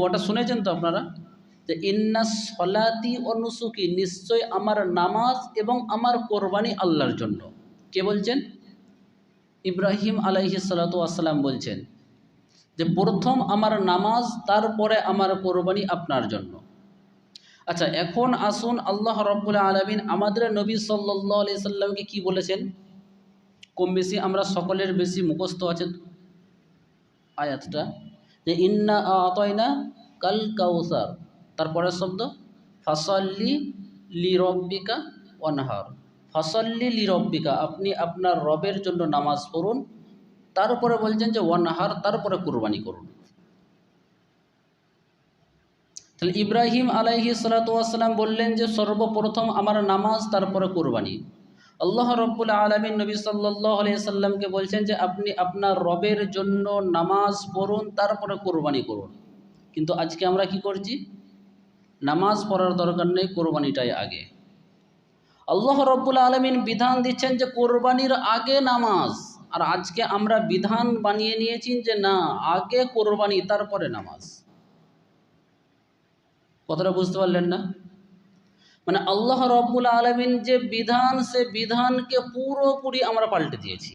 দোয়াটা শুনেছেন তো আপনারা? যে ইন্না সলাতি ও নুসুকি নিশ্চয় আমার নামাজ এবং আমার কোরবানি আল্লাহর জন্য। কে বলছেন? ইব্রাহিম আলাইহি সালাতু আসসালাম বলছেন যে, প্রথম আমার নামাজ, তারপরে আমার কোরবানি আপনার জন্য। আচ্ছা এখন আসুন আল্লাহ রব্বুল আলমিন আমাদের নবী সাল্লাহ আলি সাল্লামকে কী বলেছেন? কম বেশি আমরা সকলের বেশি মুখস্থ আছে আয়াতটা। যে ইন্না আতয়না কাল কাউসার। তারপরের শব্দ, ফাসল্লি লিরব্বিকা অনহার ফাসল্লি লিরব্বিকা, আপনি আপনার রবের জন্য নামাজ পড়ুন তারপরে বলছেন যে ওয়ানহার তারপরে কুরবানি করুন। তাহলে ইব্রাহিম আলাইহি সালাতাম বললেন যে সর্বপ্রথম আমার নামাজ তারপরে কোরবানি। আল্লাহ রব্বুল আলমিন নবী সাল্লাহ সাল্লামকে বলছেন যে, আপনি আপনার রবের জন্য নামাজ পড়ুন, তারপরে কোরবানি করুন। কিন্তু আজকে আমরা কি করছি? নামাজ পড়ার দরকার নেই, কোরবানিটাই আগে। আল্লাহ রব্বুল আলমিন বিধান দিচ্ছেন যে, কোরবানির আগে নামাজ। আর আজকে আমরা বিধান বানিয়ে নিয়েছি যে, না, আগে কোরবানি, তারপরে নামাজ। কথাটা বুঝতে পারলেন না? মানে আল্লাহ রব্বুল আলমিন যে বিধান সে বিধানকে পুরোপুরি আমরা পাল্টে দিয়েছি।